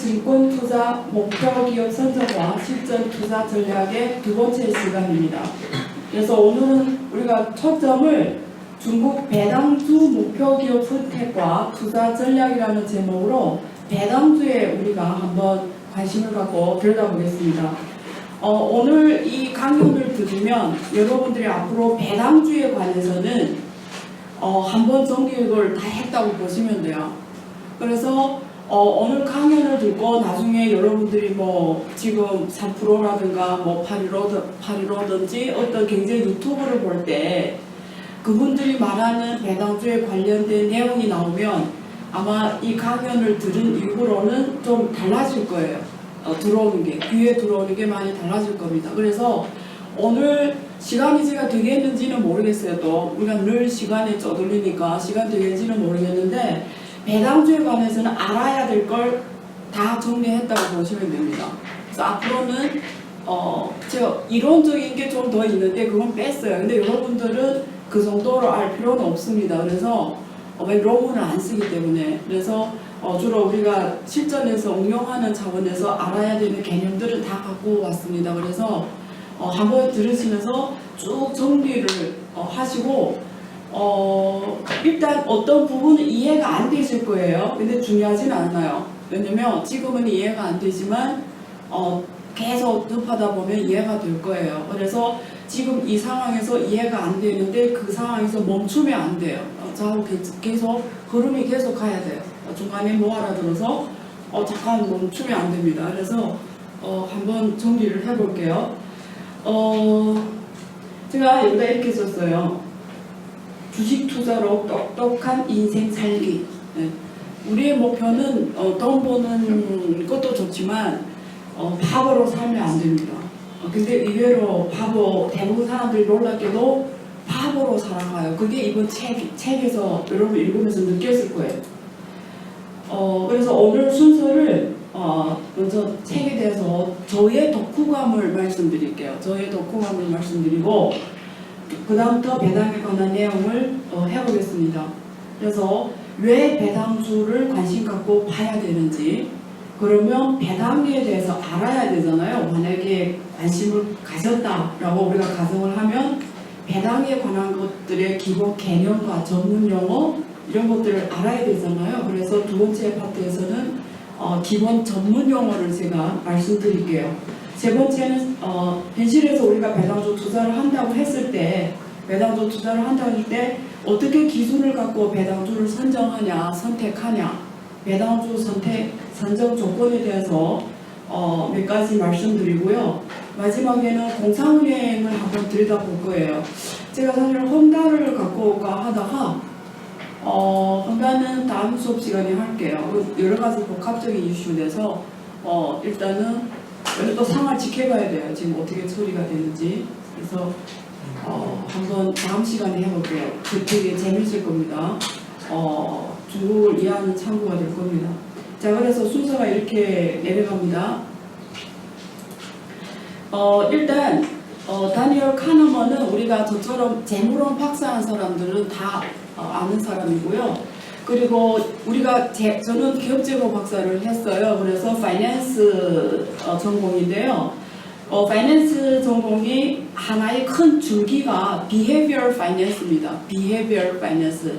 증권 투자 목표 기업 선정과 실전 투자 전략의 두 번째 시간입니다. 그래서 오늘은 우리가 초점을 중국 배당주 목표 기업 선택과 투자 전략이라는 제목으로 배당주에 우리가 한번 관심을 갖고 들여다보겠습니다. 어, 오늘 이 강연을 들으면 여러분들이 앞으로 배당주에 관해서는 어, 한번 정기획을 다 했다고 보시면 돼요. 그래서 어, 오늘 강연을 듣고 나중에 여러분들이 뭐 지금 3%라든가 뭐 815든지 어떤 경제 유튜브를 볼 때 그분들이 말하는 배당주에 관련된 내용이 나오면 아마 이 강연을 들은 이후로는 좀 달라질 거예요. 어, 들어오는 게 귀에 들어오는 게 많이 달라질 겁니다. 그래서 오늘 시간이 제가 되겠는지는 모르겠어요. 또 우리가 늘 시간에 쪼들리니까 시간 되겠는지는 모르겠는데 배당주에 관해서는 알아야 될 걸 다 정리했다고 보시면 됩니다. 그래서 앞으로는 어 제가 이론적인 게 좀 더 있는데 그건 뺐어요. 근데 여러분들은 그 정도로 알 필요는 없습니다. 그래서 어, 왜 논문을 안 쓰기 때문에 그래서 어, 주로 우리가 실전에서 응용하는 차원에서 알아야 되는 개념들을 다 갖고 왔습니다. 그래서 어, 한번 들으시면서 쭉 정리를 어, 하시고 어, 일단 어떤 부분은 이해가 안 되실 거예요. 근데 중요하진 않아요. 왜냐면 지금은 이해가 안 되지만 어, 계속 접하다 보면 이해가 될 거예요. 그래서 지금 이 상황에서 이해가 안 되는데 그 상황에서 멈추면 안 돼요. 어, 계- 계속 흐름이 계속 가야 돼요. 어, 중간에 뭐 알아들어서 어, 잠깐 멈추면 안 됩니다. 그래서 어, 한번 정리를 해볼게요. 어, 제가 여기다 이렇게 썼어요. 주식 투자로 똑똑한 인생 살기. 네. 우리의 목표는 어, 돈 버는 것도 좋지만 어, 바보로 살면 안 됩니다. 어, 근데 의외로 바보 대부분 사람들이 놀랍게도 바보로 살아가요. 그게 이번 책, 책에서 여러분 읽으면서 느꼈을 거예요. 어, 그래서 오늘 순서를 어, 먼저 책에 대해서 저의 독후감을 말씀드릴게요. 저의 독후감을 말씀드리고 그 다음부터 배당에 관한 내용을 어, 해보겠습니다. 그래서 왜 배당주를 관심 갖고 봐야 되는지 그러면 배당에 대해서 알아야 되잖아요. 만약에 관심을 가졌다라고 우리가 가정을 하면 배당에 관한 것들의 기본 개념과 전문 용어 이런 것들을 알아야 되잖아요. 그래서 두 번째 파트에서는 어, 기본 전문 용어를 제가 말씀드릴게요. 세 번째는 어, 현실에서 우리가 배당주 투자를 한다고 했을 때 배당주 투자를 한다고 할 때 어떻게 기준을 갖고 배당주를 선정하냐 선택하냐 배당주 선택 선정 조건에 대해서 어, 몇 가지 말씀드리고요. 마지막에는 공상은행을 한번 들여다볼 거예요. 제가 사실 홈다를 갖고 올까 하다가 어, 홈다는 다음 수업 시간에 할게요. 여러 가지 복합적인 이슈 돼서 어, 일단은 여기 또 상을 지켜봐야 돼요. 지금 어떻게 처리가 되는지. 그래서 어, 한번 다음 시간에 해볼게요. 그 되게 재밌을 겁니다. 어, 중국을 이해하는 참고가 될 겁니다. 자, 그래서 순서가 이렇게 내려갑니다. 어, 일단 어, 다니엘 카너먼은 우리가 저처럼 재무론 박사한 사람들은 다 어, 아는 사람이고요. 그리고 우리가 제, 저는 기업재무 박사를 했어요. 그래서 파이낸스 어, 전공인데요. 어, 파이낸스 전공이 하나의 큰 줄기가 behavioral finance입니다. behavioral finance.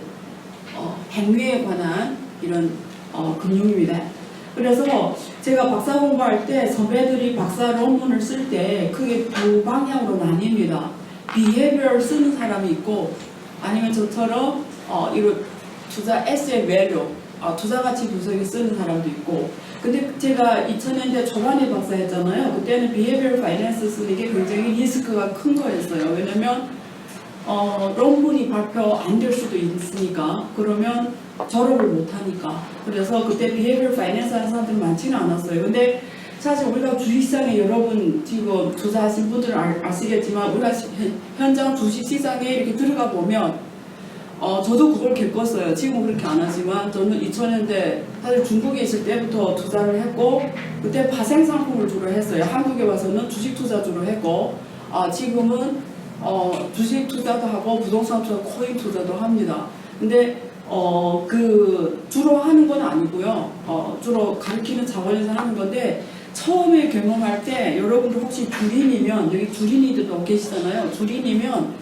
어, 행위에 관한 이런 어, 금융입니다. 그래서 제가 박사 공부할 때 선배들이 박사 논문을 쓸 때 크게 두 방향으로 나뉩니다. behavior 쓰는 사람이 있고 아니면 저처럼 어, 이런 투자 asset value 어, 투자 가치 분석에 쓰는 사람도 있고 근데 제가 2000년대 초반에 박사했잖아요. 그때는 behavioral finance 쓰는 게 굉장히 리스크가 큰 거였어요. 왜냐면 어, 논문이 발표 안 될 수도 있으니까 그러면 졸업을 못 하니까 그래서 그때 behavioral finance 하는 사람들이 많지는 않았어요. 근데 사실 우리가 주식시장에 여러분 지금 투자하신 분들은 알, 아시겠지만 우리가 현장 주식시장에 이렇게 들어가 보면 어, 저도 그걸 겪었어요. 지금은 그렇게 안 하지만 저는 2000년대 사실 중국에 있을 때부터 투자를 했고 그때 파생 상품을 주로 했어요. 한국에 와서는 주식 투자 주로 했고 아, 지금은 어, 주식 투자도 하고 부동산 투자, 코인 투자도 합니다. 근데 어, 그, 주로 하는 건 아니고요. 어, 주로 가르치는 차원에서 하는 건데, 처음에 경험할 때, 여러분들 혹시 주린이면, 여기 주린이들도 계시잖아요. 주린이면,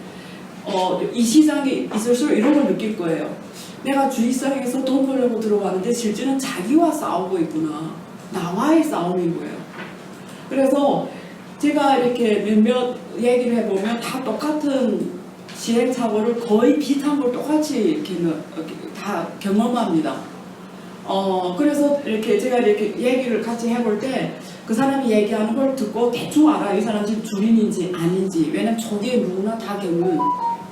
어, 이 시장에 있을수록 이런 걸 느낄 거예요. 내가 주식시장에서 돈 벌려고 들어가는데, 실제는 자기와 싸우고 있구나. 나와의 싸움인 거예요. 그래서 제가 이렇게 몇몇 얘기를 해보면 다 똑같은 시행착오를 거의 비슷한 걸 똑같이 이렇게 다 경험합니다. 어, 그래서 이렇게 제가 이렇게 얘기를 같이 해볼 때 그 사람이 얘기하는 걸 듣고 대충 알아. 이 사람 지금 주린인지 아닌지. 왜냐면 저게 누구나 다 겪는,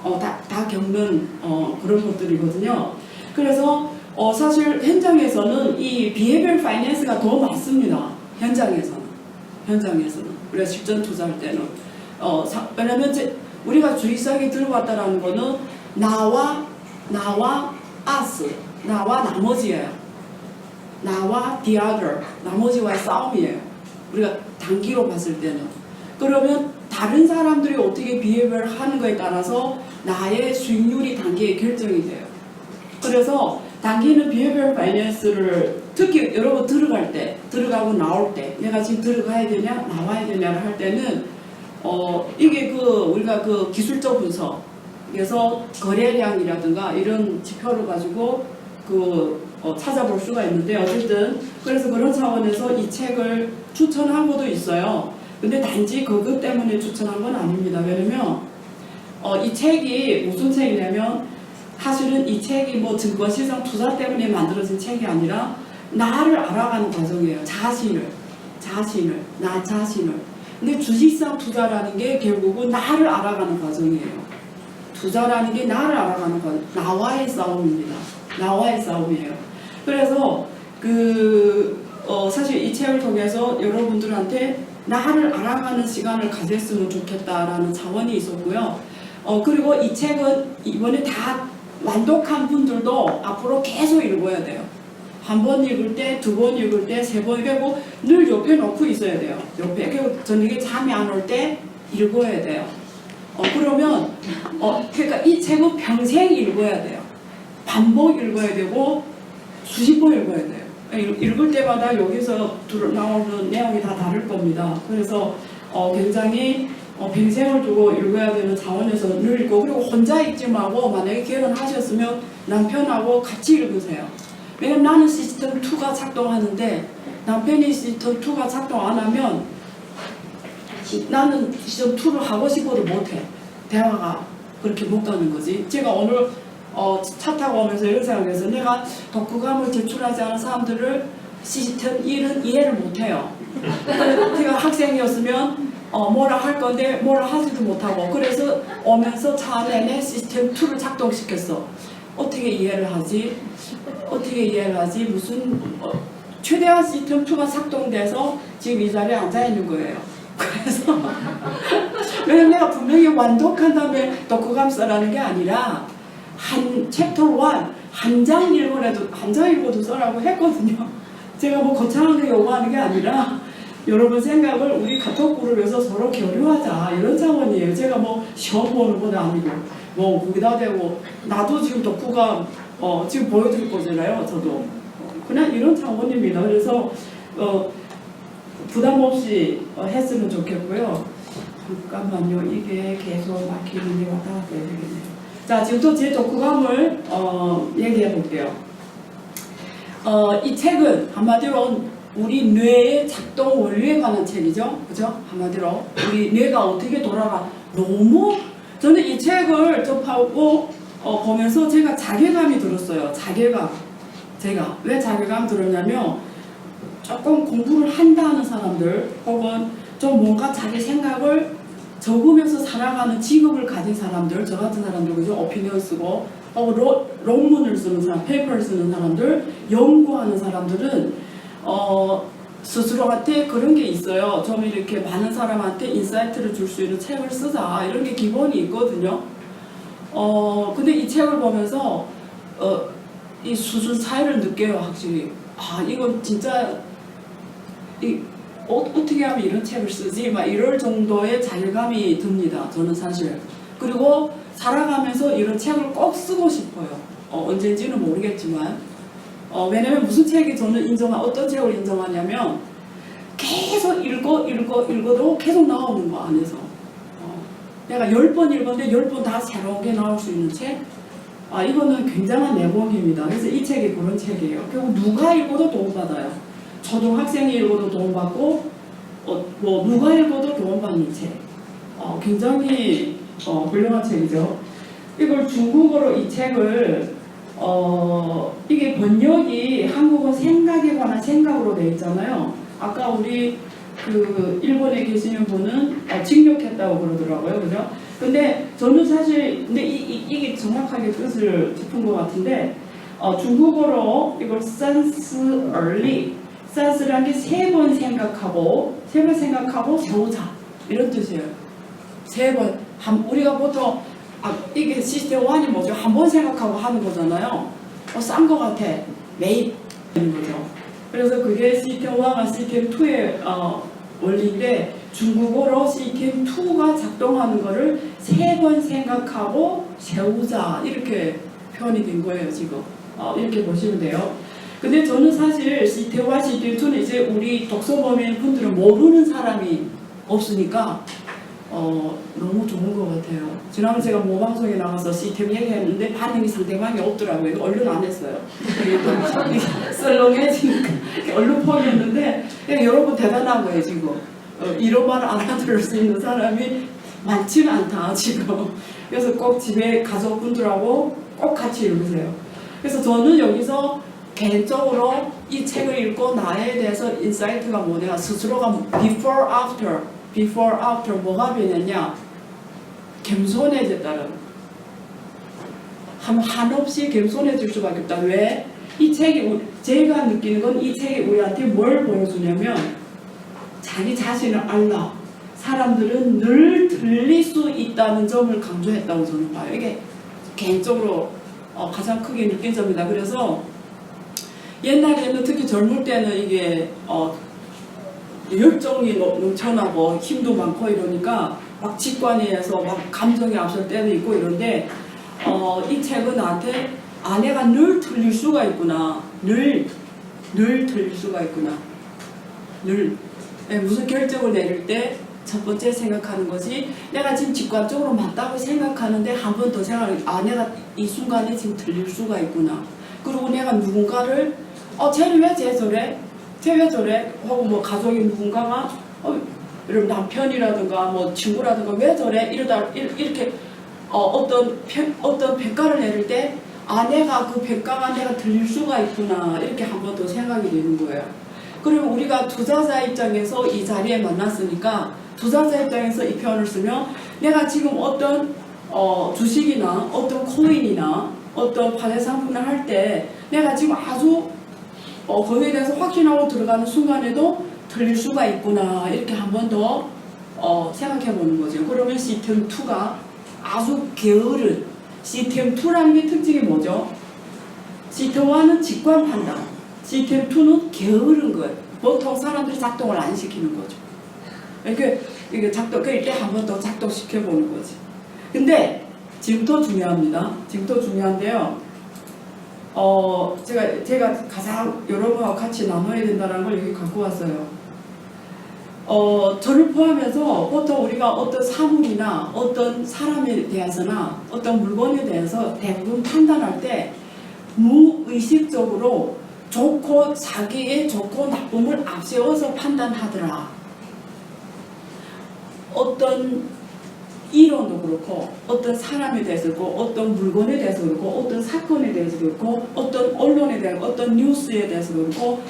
어, 다, 다 겪는, 어, 그런 것들이거든요. 그래서, 어, 사실 현장에서는 이 비해별 파이낸스가 더 많습니다. 현장에서는. 현장에서는. 우리가 실전 투자할 때는. 어, 사- 왜냐면 제, 우리가 주의사에 들어갔다라는 거는 나와, 나와 us, 나와 나머지예요. 나와 the other, 나머지와의 싸움이에요. 우리가 단기로 봤을 때는. 그러면 다른 사람들이 어떻게 비해를 하는 거에 따라서 나의 수익률이 단기에 결정이 돼요. 그래서 단기는 비해별 파이낸스를 특히 여러분 들어갈 때, 들어가고 나올 때, 내가 지금 들어가야 되냐, 나와야 되냐를 할 때는 어 이게 그 우리가 그 기술적 분석, 그래서 거래량이라든가 이런 지표를 가지고 그 어, 찾아볼 수가 있는데 어쨌든 그래서 그런 차원에서 이 책을 추천한 것도 있어요. 근데 단지 그것 때문에 추천한 건 아닙니다. 왜냐면 어, 이 책이 무슨 책이냐면 사실은 이 책이 뭐 증권 시장 투자 때문에 만들어진 책이 아니라 나를 알아가는 과정이에요. 자신을, 자신을, 나 자신을. 근데 주식시장 투자라는 게 결국은 나를 알아가는 과정이에요. 투자라는 게 나를 알아가는 과정, 나와의 싸움입니다. 나와의 싸움이에요. 그래서 그 어, 사실 이 책을 통해서 여러분들한테 나를 알아가는 시간을 가졌으면 좋겠다라는 차원이 있었고요. 어, 그리고 이 책은 이번에 다 완독한 분들도 앞으로 계속 읽어야 돼요. 한 번 읽을 때, 두 번 읽을 때, 세 번 읽고 늘 옆에 놓고 있어야 돼요. 옆에. 그리고 저녁에 잠이 안 올 때 읽어야 돼요. 어, 그러면, 어, 그러니까 이 책은 평생 읽어야 돼요. 반복 읽어야 되고, 수십 번 읽어야 돼요. 읽- 읽을 때마다 여기서 나오는 내용이 다 다를 겁니다. 그래서 어, 굉장히 어, 평생을 두고 읽어야 되는 차원에서 늘 읽고 그리고 혼자 읽지 말고 만약에 결혼하셨으면 남편하고 같이 읽으세요. 왜냐면 나는 시스템 2가 작동하는데 남편이 시스템 2가 작동 안 하면 나는 시스템 2를 하고 싶어도 못해. 대화가 그렇게 못 가는 거지. 제가 오늘 어, 차 타고 오면서 이런 생각해서 내가 독후감을 제출하지 않은 사람들을 시스템 1은 이해를 못해요. 제가 학생이었으면 어, 뭐라 할 건데 뭐라 하지도 못하고 그래서 오면서 차 내내 시스템 2를 작동시켰어. 어떻게 이해를 하지? 어떻게 이해를 하지? 무슨 어, 최대한 시스템 2가 작동돼서 지금 이 자리에 앉아 있는 거예요. 그래서 왜냐면 내가 분명히 완독한 다음에 독후감 써라는 게 아니라 한 챕터 1 한 장 읽어라도 한 장 읽어도 써라고 했거든요. 제가 뭐 거창하게 요구하는 게 아니라 여러분 생각을 우리 카톡 그룹에서 서로 교류하자 이런 차원이에요. 제가 뭐 시험 보는 건 아니고 뭐 거기다 대고 나도 지금 덕후가 어, 지금 보여줄 거잖아요. 저도 어, 그냥 이런 차원입니다. 그래서 어, 부담 없이 어, 했으면 좋겠고요. 잠깐만요. 이게 계속 막히는 게 왔다 갔다 해야 되겠네요. 자, 지금부터 제 독후감을 어, 얘기해 볼게요. 어, 이 책은 한마디로 우리 뇌의 작동 원리에 관한 책이죠. 그죠? 한마디로 우리 뇌가 어떻게 돌아가 너무 저는 이 책을 접하고 어, 보면서 제가 자괴감이 들었어요. 자괴감. 제가 왜 자괴감 들었냐면 조금 공부를 한다 하는 사람들 혹은 좀 뭔가 자기 생각을 적으면서 살아가는 직업을 가진 사람들, 저 같은 사람들, 그죠? 오피니언 쓰고, 어, 로, 논문을 쓰는 사람, 페이퍼를 쓰는 사람들, 연구하는 사람들은, 어, 스스로한테 그런 게 있어요. 좀 이렇게 많은 사람한테 인사이트를 줄 수 있는 책을 쓰자. 이런 게 기본이 있거든요. 어, 근데 이 책을 보면서, 어, 이 수준 차이를 느껴요, 확실히. 아, 이건 진짜, 이, 어, 어떻게 하면 이런 책을 쓰지? 막 이럴 정도의 자괴감이 듭니다. 저는 사실. 그리고 살아가면서 이런 책을 꼭 쓰고 싶어요. 어, 언제인지는 모르겠지만 어, 왜냐면 무슨 책이 저는 인정한 어떤 책을 인정하냐면 계속 읽어 읽어 읽어도 계속 나오는 거 안에서 어, 내가 열 번 읽었는데 열 번 다 새로운 게 나올 수 있는 책 아, 이거는 굉장한 내공입니다. 그래서 이 책이 그런 책이에요. 결국 누가 읽어도 도움받아요. 초등학생이 읽어도 도움받고, 어, 뭐, 누가 읽어도 도움받는 책. 어, 굉장히 어, 훌륭한 책이죠. 이걸 중국어로 이 책을, 어, 이게 번역이 한국어 생각에 관한 생각으로 돼 있잖아요. 아까 우리 그 일본에 계시는 분은 어, 징역했다고 그러더라고요. 그죠? 근데 저는 사실 근데 이, 이, 게 정확하게 뜻을 짚은 것 같은데 어, 중국어로 이걸 sense early sense라는 게세 번 생각하고 세 번 생각하고 세우자 이런 뜻이에요. 세 번. 한, 우리가 보통 아, 이게 시스템 1이 뭐죠? 한 번 생각하고 하는 거잖아요. 어, 싼 거 같아. 매입 하는 거죠. 그래서 그게 시스템 1과 시스템 2의 어, 원리인데 중국어로 시스템 2가 작동하는 거를 세 번 생각하고 세우자 이렇게 표현이 된 거예요 지금 어, 이렇게 보시면 돼요 근데 저는 사실 시스템 1, 시스템 2는 이제 우리 독서범인 분들은 모르는 사람이 없으니까 어, 너무 좋은 것 같아요. 지난번 제가 모방송에 나가서 시스템 얘기했는데 반응이 상대방이 없더라고요. 얼른 안 했어요. 썰렁해지니까. 얼른 포기했는데 여러분 대단한 거예요 지금. 어, 이런 말 알아들을 수 있는 사람이 많지는 않다 지금. 그래서 꼭 집에 가족분들하고 꼭 같이 읽으세요. 그래서 저는 여기서 개인적으로 이 책을 읽고 나에 대해서 인사이트가 뭐냐 스스로가 before after before after 뭐가 변했냐 겸손해졌다는 한, 한없이 겸손해질 수밖에 없다 왜? 이 책이 우- 제가 느끼는 건 이 책이 우리한테 뭘 보여주냐면 자기 자신을 알라. 사람들은 늘 들릴 수 있다는 점을 강조했다고 저는 봐요. 이게 개인적으로 어, 가장 크게 느낀 점이다. 그래서 옛날에는 특히 젊을 때는 이게 어, 열정이 넘- 넘쳐나고 힘도 많고 이러니까 막 직관에서 막 감정이 앞설 때도 있고 이런데 어, 이 책은 나한테 아내가 늘 틀릴 수가 있구나. 늘, 늘 틀릴 수가 있구나. 늘. 네, 무슨 결정을 내릴 때 첫 번째 생각하는 것이 내가 지금 직관적으로 맞다고 생각하는데 한 번 더 생각을 아 내가 이 순간에 지금 틀릴 수가 있구나 그리고 내가 누군가를 어 쟤는 왜 쟤 저래 저래 혹은 뭐 가족이 누군가가 어 이런 남편이라든가 뭐 친구라든가 왜 저래 이러다 이- 이렇게 어, 어떤 평, 어떤 평가를 내릴 때 아 내가 그 평가가 내가 들릴 수가 있구나 이렇게 한 번 더 생각이 되는 거예요. 그리고 우리가 투자자 입장에서 이 자리에 만났으니까 투자자 입장에서 이 표현을 쓰면 내가 지금 어떤 어, 주식이나 어떤 코인이나 어떤 파생 상품을 할 때 내가 지금 아주 어, 거기에 대해서 확신하고 들어가는 순간에도 들릴 수가 있구나 이렇게 한 번 더 어, 생각해 보는 거죠. 그러면 시스템 2가 아주 게으른 시스템 2라는 게 특징이 뭐죠? 시스템 1은 직관 판단, 시스템 2는 게으른 거예요. 보통 사람들이 작동을 안 시키는 거죠. 이렇게 이게 작동, 그렇게 한 번 더 작동시켜 보는 거지. 근데 지금 더 중요합니다. 지금 더 중요한데요. 어, 제가, 제가 가장 여러분하고 같이 나눠야 된다는 걸 여기 갖고 왔어요. 어, 저를 포함해서 보통 우리가 어떤 사물이나 어떤 사람에 대해서나 어떤 물건에 대해서 대부분 판단할 때 무의식적으로 좋고 자기의 좋고 나쁨을 앞세워서 판단하더라. 어떤 이론도 그렇고 어떤 사람에 대해서 그렇고 어떤 물건에 대해서 그렇고 어떤 사건에 대해서 그렇고 어떤 언론에 대해서 어떤 뉴스에 대해서 그렇고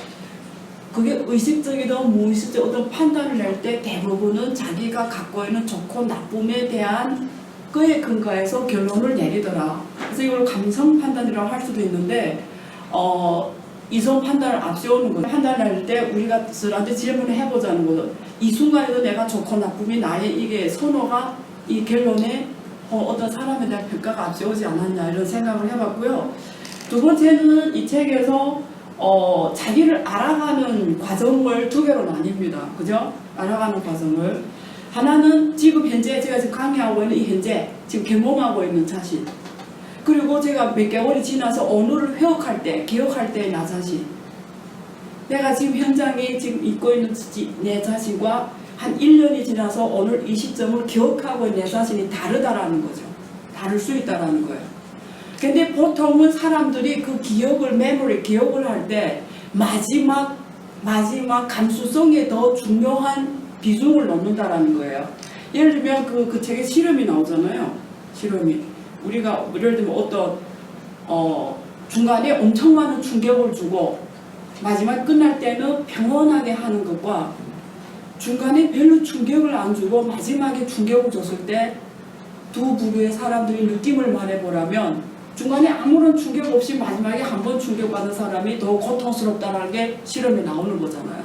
그게 의식적이든 무의식적 어떤 판단을 낼 때 대부분은 자기가 갖고 있는 좋고 나쁨에 대한 그에 근거해서 결론을 내리더라. 그래서 이걸 감성 판단이라고 할 수도 있는데 어, 이성 판단을 앞세우는 거죠. 판단할 때 우리가 스한테 질문을 해보자는 거죠. 이 순간에도 내가 좋고 나쁨이 나의 이게 선호가 이 결론에 어, 떤 사람에 대한 평가가 앞세우지 않았냐 이런 생각을 해봤고요. 두 번째는 이 책에서 어, 자기를 알아가는 과정을 두 개로 나뉩니다. 그죠? 알아가는 과정을. 하나는 지금 현재 제가 지금 강의하고 있는 이 현재 지금 경험하고 있는 자신. 그리고 제가 몇 개월이 지나서 언어를 회복할 때, 기억할 때 나 자신. 내가 지금 현장에 지금 있고 있는 지- 내 자신과 한 1년이 지나서 오늘 이 시점을 기억하고 내 자신이 다르다라는 거죠. 다를 수 있다라는 거예요. 근데 보통은 사람들이 그 기억을, 메모리 기억을 할 때 마지막, 마지막 감수성에 더 중요한 비중을 넣는다라는 거예요. 예를 들면 그, 그 책에 실험이 나오잖아요. 실험이. 우리가 예를 들면 어떤, 어, 중간에 엄청 많은 충격을 주고 마지막 끝날 때는 평온하게 하는 것과 중간에 별로 충격을 안 주고 마지막에 충격을 줬을 때 두 부류의 사람들이 느낌을 말해보라면 중간에 아무런 충격 없이 마지막에 한 번 충격받은 사람이 더 고통스럽다는 게 실험에 나오는 거잖아요.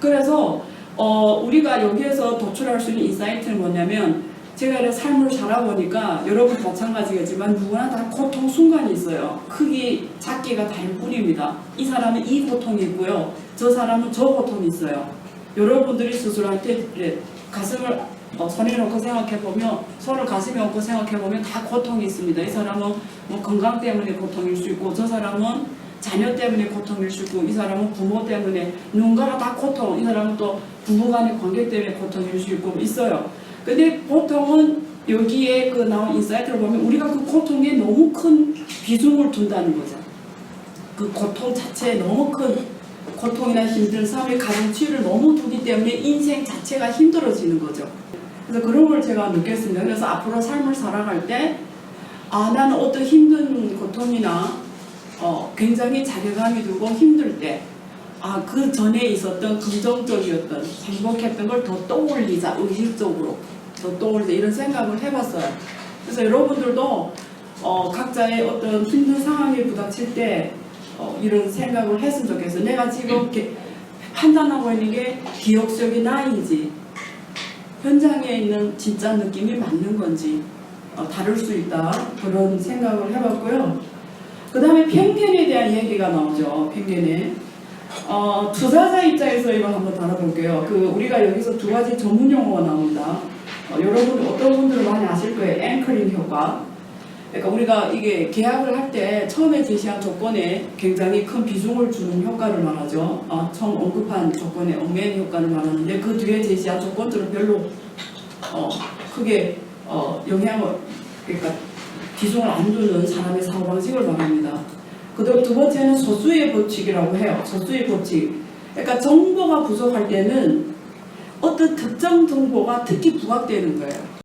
그래서 어, 우리가 여기에서 도출할 수 있는 인사이트는 뭐냐면 제가 이렇게 삶을 살아보니까 여러분 마찬가지겠지만 누구나 다 고통 순간이 있어요. 크기, 작기가 다를 뿐입니다. 이 사람은 이 고통이 있고요. 저 사람은 저 고통이 있어요. 여러분들이 스스로한테 이렇게 가슴을 어, 손에 놓고 생각해보면 손을 가슴에 얹고 생각해보면 다 고통이 있습니다. 이 사람은 뭐 건강 때문에 고통일 수 있고 저 사람은 자녀 때문에 고통일 수 있고 이 사람은 부모 때문에 누군가가 다 고통 이 사람은 또 부부간의 관계 때문에 고통일 수 있고 있어요. 근데 보통은 여기에 그 나온 인사이트를 보면 우리가 그 고통에 너무 큰 비중을 둔다는 거죠. 그 고통 자체에 너무 큰 고통이나 힘든 삶의 가중치를 너무 두기 때문에 인생 자체가 힘들어지는 거죠. 그래서 그런 걸 제가 느꼈습니다. 그래서 앞으로 삶을 살아갈 때, 아, 나는 어떤 힘든 고통이나, 어, 굉장히 자괴감이 들고 힘들 때, 아, 그 전에 있었던 긍정적이었던, 행복했던 걸 더 떠올리자, 의식적으로. 더 떠올리자, 이런 생각을 해봤어요. 그래서 여러분들도, 어, 각자의 어떤 힘든 상황에 부닥칠 때, 어, 이런 생각을 했으면 좋겠어요. 내가 지금 이렇게 판단하고 있는 게 기억 속의 나인지, 현장에 있는 진짜 느낌이 맞는 건지 어, 다를 수 있다 그런 생각을 해봤고요. 그 다음에 편견에 대한 얘기가 나오죠. 편견에 어, 투자자 입장에서 이걸 한번 다뤄볼게요. 그 우리가 여기서 두 가지 전문 용어가 나옵니다. 어, 여러분 어떤 분들은 많이 아실 거예요. 앵커링 효과. 그러니까 우리가 이게 계약을 할 때 처음에 제시한 조건에 굉장히 큰 비중을 주는 효과를 말하죠. 어, 처음 언급한 조건에 얽매인 효과를 말하는데 그 뒤에 제시한 조건들은 별로 어, 크게 어, 영향을 그러니까 비중을 안 두는 사람의 사고 방식을 말합니다. 그다음 두 번째는 소수의 법칙이라고 해요. 소수의 법칙. 그러니까 정보가 부족할 때는 어떤 특정 정보가 특히 부각되는 거예요.